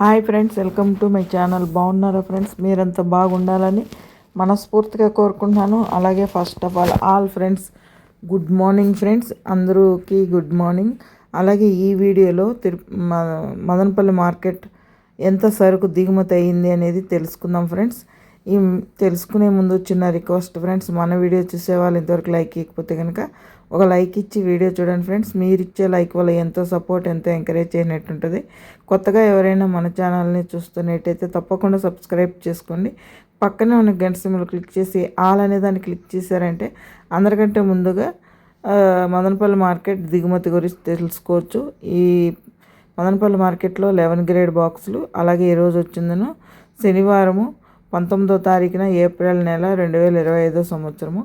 Hi friends welcome to my channel. బాగున్నారా friends? మీరంతా బాగుండాలని మనస్ఫూర్తిగా కోరుకుంటున్నాను. అలాగే first of all all friends good morning friends. అందరికీ గుడ్ మార్నింగ్. అలాగే ఈ వీడియోలో తిరు మ- మదనపల్లి మార్కెట్ ఎంత సరుకు దిగుమతి అయ్యింది అనేది తెలుసుకుందాం ఫ్రెండ్స్. ఈ తెలుసుకునే ముందు చిన్న రిక్వెస్ట్ ఫ్రెండ్స్ మన వీడియో చూసే వాళ్ళు ఇంతవరకు లైక్ ఇవ్వకపోతే కనుక ఒక లైక్ ఇచ్చి వీడియో చూడండి ఫ్రెండ్స్ మీరు ఇచ్చే లైక్ వల్ల ఎంతో సపోర్ట్ ఎంతో ఎంకరేజ్ చేయనట్టు ఉంటుంది కొత్తగా ఎవరైనా మన ఛానల్ని చూస్తున్నట్టయితే తప్పకుండా సబ్స్క్రైబ్ చేసుకోండి. పక్కనే ఉన్న గంట సింబల్ క్లిక్ చేసి ఆల్ అనే దాన్ని క్లిక్ చేశారంటే అందరికంటే ముందుగా మదనపల్లి మార్కెట్ దిగుమతి గురించి తెలుసుకోవచ్చు. ఈ మదనపల్లి మార్కెట్లో లెవెన్ గ్రేడ్ బాక్సులు అలాగే ఈరోజు వచ్చిందను శనివారము పంతొమ్మిదో తారీఖున ఏప్రిల్ నెల రెండు వేల ఇరవై ఐదో సంవత్సరము.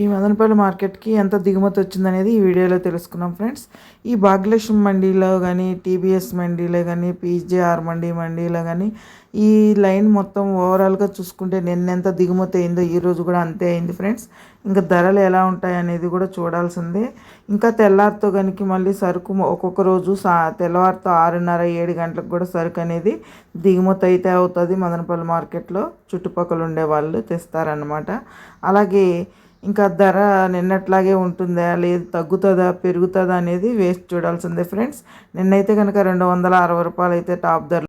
ఈ మదనపల్లి మార్కెట్కి ఎంత దిగుమతి వచ్చిందనేది ఈ వీడియోలో తెలుసుకున్నాం ఫ్రెండ్స్. ఈ భాగ్యలక్ష్మి మండీలో కానీ టీబీఎస్ మండీలో కానీ పీజేఆర్ మండీ మండీలో కానీ ఈ లైన్ మొత్తం ఓవరాల్గా చూసుకుంటే నిన్న ఎంత దిగుమతి అయిందో ఈ రోజు కూడా అంతే అయింది ఫ్రెండ్స్. ఇంకా ధరలు ఎలా ఉంటాయి అనేది కూడా చూడాల్సిందే. ఇంకా తెల్లారితో కనుక మళ్ళీ సరుకు ఒక్కొక్క రోజు సా తెల్లవారితో ఆరున్నర ఏడు గంటలకు కూడా సరుకు అనేది దిగుమతి అయితే అవుతుంది మదనపల్లి మార్కెట్లో. చుట్టుపక్కల ఉండే వాళ్ళు తెస్తారనమాట అలాగే ఇంకా ధర నిన్నట్లాగే ఉంటుందా? లేదు తగ్గుతుందా? పెరుగుతుందా అనేది వేస్ట్ చూడాల్సిందే ఫ్రెండ్స్. నిన్నైతే కనుక రెండు వందల అరవై రూపాయలు అయితే టాప్ ధర